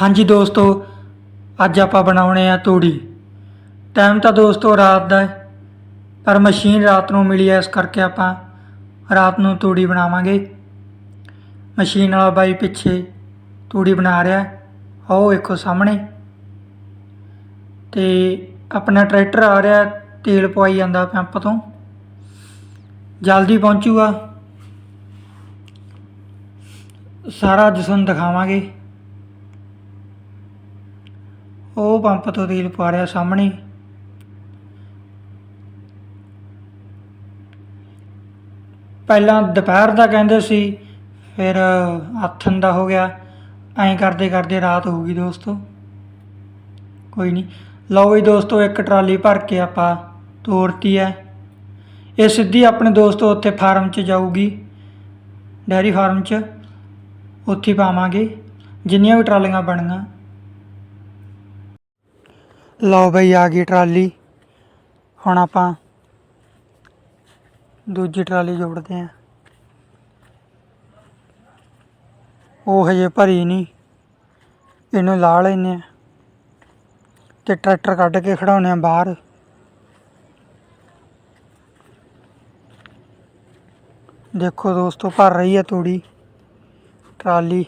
ਹਾਂਜੀ ਦੋਸਤੋ, ਅੱਜ ਆਪਾਂ ਬਣਾਉਣੇ ਆ ਤੂੜੀ। ਟਾਈਮ ਤਾਂ ਦੋਸਤੋ ਰਾਤ ਦਾ ਹੈ, ਪਰ ਮਸ਼ੀਨ ਰਾਤ ਨੂੰ ਮਿਲੀ ਐ ਇਸ ਕਰਕੇ ਆਪਾਂ ਰਾਤ ਨੂੰ ਤੂੜੀ ਬਣਾਵਾਂਗੇ। ਮਸ਼ੀਨ ਵਾਲਾ ਬਾਈ ਪਿੱਛੇ ਤੂੜੀ ਬਣਾ ਰਿਹਾ ਆਓ ਵੇਖੋ ਸਾਹਮਣੇ। ਤੇ ਆਪਣਾ ਟਰੈਕਟਰ ਆ ਰਿਹਾ, ਤੇਲ ਪਵਾਈ ਜਾਂਦਾ ਪੰਪ ਤੋਂ। ਜਲਦੀ ਪਹੁੰਚੂਗਾ। ਸਾਰਾ ਅੱਜ ਦਿਖਾਵਾਂਗੇ। ਉਹ ਪੰਪ ਤੋਂ ਤੇਲ ਪਾ ਰਿਹਾ ਸਾਹਮਣੇ। ਪਹਿਲਾਂ ਦੁਪਹਿਰ ਦਾ ਕਹਿੰਦੇ ਸੀ, ਫਿਰ ਆਥਣ ਦਾ ਹੋ ਗਿਆ। ਐਂ ਕਰਦੇ ਕਰਦੇ ਰਾਤ ਹੋ ਗਈ ਦੋਸਤੋ। ਕੋਈ ਨਹੀਂ। ਲਓ ਵੀ ਦੋਸਤੋ, ਇੱਕ ਟਰਾਲੀ ਭਰ ਕੇ ਆਪਾਂ ਤੋਰਤੀ ਹੈ। ਇਹ ਸਿੱਧੀ ਆਪਣੇ ਦੋਸਤੋ ਉੱਥੇ ਫਾਰਮ 'ਚ ਜਾਊਗੀ। ਡੈਰੀ ਫਾਰਮ 'ਚ। ਉੱਥੇ ਪਾਵਾਂਗੇ। ਜਿੰਨੀਆਂ ਵੀ ਟਰਾਲੀਆਂ ਬਣੀਆਂ। ਲਓ ਬਈ ਆ ਗਈ ਟਰਾਲੀ। ਹੁਣ ਆਪਾਂ ਦੂਜੀ ਟਰਾਲੀ ਜੋੜਦੇ ਆਂ। ਉਹ ਹਜੇ ਭਰੀ ਨਹੀਂ। ਇਹਨੂੰ ਲਾ ਲੈਨੇ ਆ। ਤੇ ਟਰੈਕਟਰ ਕੱਢ ਕੇ ਖੜਾਉਨੇ ਆ ਬਾਹਰ। ਦੇਖੋ ਦੋਸਤੋ, ਭਰ ਰਹੀ ਹੈ ਤੂੜੀ। ਟਰਾਲੀ।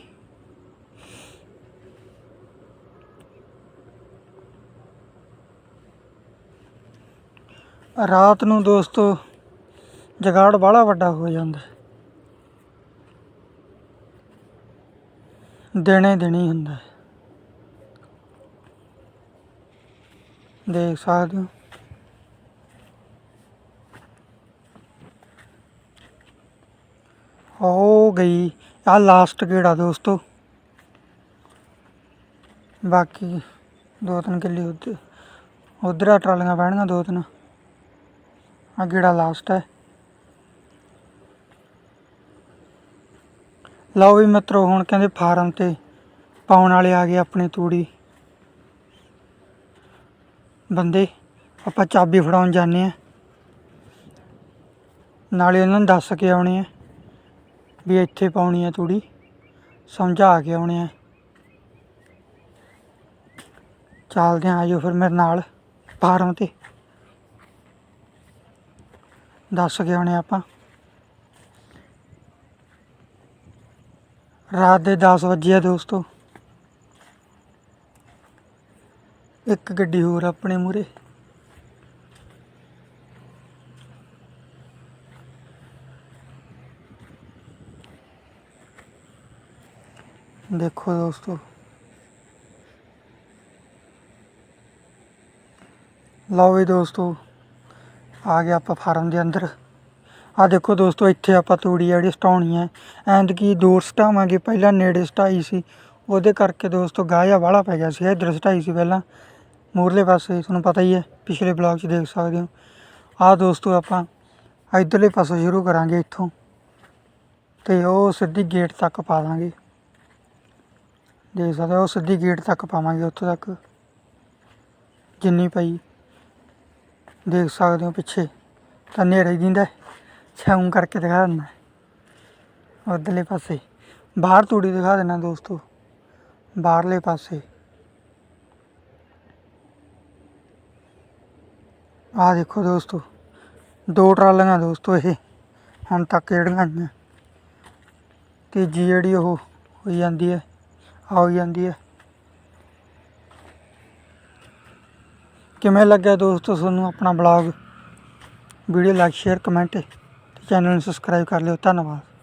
ਰਾਤ ਨੂੰ ਦੋਸਤੋ, ਜਗਾੜ ਬਾਹਲਾ ਵੱਡਾ ਹੋ ਜਾਂਦਾ ਹੈ। ਦਿਨੇ ਦਿਨੇ ਹੀ। ਹੁੰਦਾ ਦੇਖ ਸਕਦੇ ਹੋ। ਹੋ ਗਈ ਆ ਲਾਸਟ ਗੇੜਾ ਦੋਸਤੋ। ਬਾਕੀ ਦੋ ਤਿੰਨ ਕਿੱਲੇ ਉੱਧਰ ਉਧਰ ਟਰਾਲੀਆਂ ਪੈਣਗੀਆਂ ਦੋ ਤਿੰਨ। ਆ ਗੇੜਾ ਲਾਸਟ ਹੈ। ਲਓ ਵੀ ਮਿੱਤਰੋ, ਹੁਣ ਕਹਿੰਦੇ ਫਾਰਮ ਤੇ ਪਾਉਣ ਵਾਲੇ ਆ ਗਏ ਆਪਣੇ ਤੂੜੀ। ਬੰਦੇ, ਆਪਾਂ ਚਾਬੀ ਫੜਾਉਣ ਜਾਂਦੇ ਆ ਨਾਲੇ ਉਹਨਾਂ ਨੂੰ ਦੱਸ ਕੇ ਆਉਣੇ ਆ ਵੀ ਇੱਥੇ ਪਾਉਣੀ ਆ ਤੂੜੀ। ਸਮਝਾ ਕੇ ਆਉਣੇ ਆ ਚੱਲਦੇ ਆ ਆਜੋ ਫਿਰ ਮੇਰੇ ਨਾਲ ਫਾਰਮ ਤੇ। ਦੱਸ ਕੇ ਆਉਣੇ ਆਪਾਂ। ਰਾਤ ਦੇ 10 ਵਜੇ ਆ ਦੋਸਤੋ। ਇੱਕ ਗੱਡੀ ਹੋਰ ਆਪਣੇ ਮੂਰੇ ਦੇਖੋ ਦੋਸਤੋ। ਲਓ ਵੀ ਦੋਸਤੋ। ਆ ਗਿਆ ਆਪਾਂ ਫਾਰਮ ਦੇ ਅੰਦਰ। ਆ ਦੇਖੋ ਦੋਸਤੋ, ਇੱਥੇ ਆਪਾਂ ਤੂੜੀ ਆ ਜਿਹੜੀ ਸਟਾਉਣੀ ਹੈ। ਐਂਡ ਕੀ ਦੂਰ ਸਟਾਵਾਂਗੇ। ਪਹਿਲਾਂ ਨੇੜੇ ਸਟਾਈ ਸੀ। ਉਹਦੇ ਕਰਕੇ ਦੋਸਤੋ ਗਾਇਆ ਵਾਲਾ ਪੈ ਗਿਆ ਸੀ। ਇੱਧਰ ਸਟਾਈ ਸੀ ਪਹਿਲਾਂ। ਮੂਰਲੇ ਪਾਸੇ, ਤੁਹਾਨੂੰ ਪਤਾ ਹੀ ਹੈ। ਪਿਛਲੇ ਬਲੌਗ 'ਚ ਦੇਖ ਸਕਦੇ ਹੋ। ਆ ਦੋਸਤੋ ਆਪਾਂ ਇੱਧਰਲੇ ਪਾਸੋਂ ਸ਼ੁਰੂ ਕਰਾਂਗੇ ਇੱਥੋਂ। ਤੇ ਉਹ ਸਿੱਧੀ ਗੇਟ ਤੱਕ ਪਾ ਦਾਂਗੇ। ਦੇਖ ਸਕਦੇ ਹੋ, ਉਹ ਸਿੱਧੀ ਗੇਟ ਤੱਕ ਪਾਵਾਂਗੇ ਉੱਥੋਂ ਤੱਕ। ਜਿੰਨੀ ਪਈ। ਦੇਖ ਸਕਦੇ ਹੋ ਪਿੱਛੇ। ਤਾਂ ਨੇੜੇ ਦਿੰਦਾ। ਛਾਉਂ ਕਰਕੇ ਦਿਖਾ ਦਿੰਦਾ। ਉਧਰਲੇ ਪਾਸੇ। ਬਾਹਰ ਤੂੜੀ ਦਿਖਾ ਦੇਣਾ ਦੋਸਤੋ। ਬਾਹਰਲੇ ਪਾਸੇ। ਆਹ ਦੇਖੋ ਦੋਸਤੋ। ਦੋ ਟਰਾਲੀਆਂ ਦੋਸਤੋ ਇਹ। ਹੁਣ ਤੱਕ ਜਿਹੜੀਆਂ ਆਈਆਂ। ਤੀਜੀ ਜਿਹੜੀ ਉਹ ਹੋਈ ਜਾਂਦੀ ਹੈ। ਆ ਹੋਈ ਜਾਂਦੀ ਹੈ। ਕਿਵੇਂ ਲੱਗਿਆ ਦੋਸਤੋ ਤੁਹਾਨੂੰ ਆਪਣਾ vlog video like share comment ਤੇ ਚੈਨਲ ਨੂੰ ਸਬਸਕ੍ਰਾਈਬ ਕਰ ਲਿਓ। ਧੰਨਵਾਦ।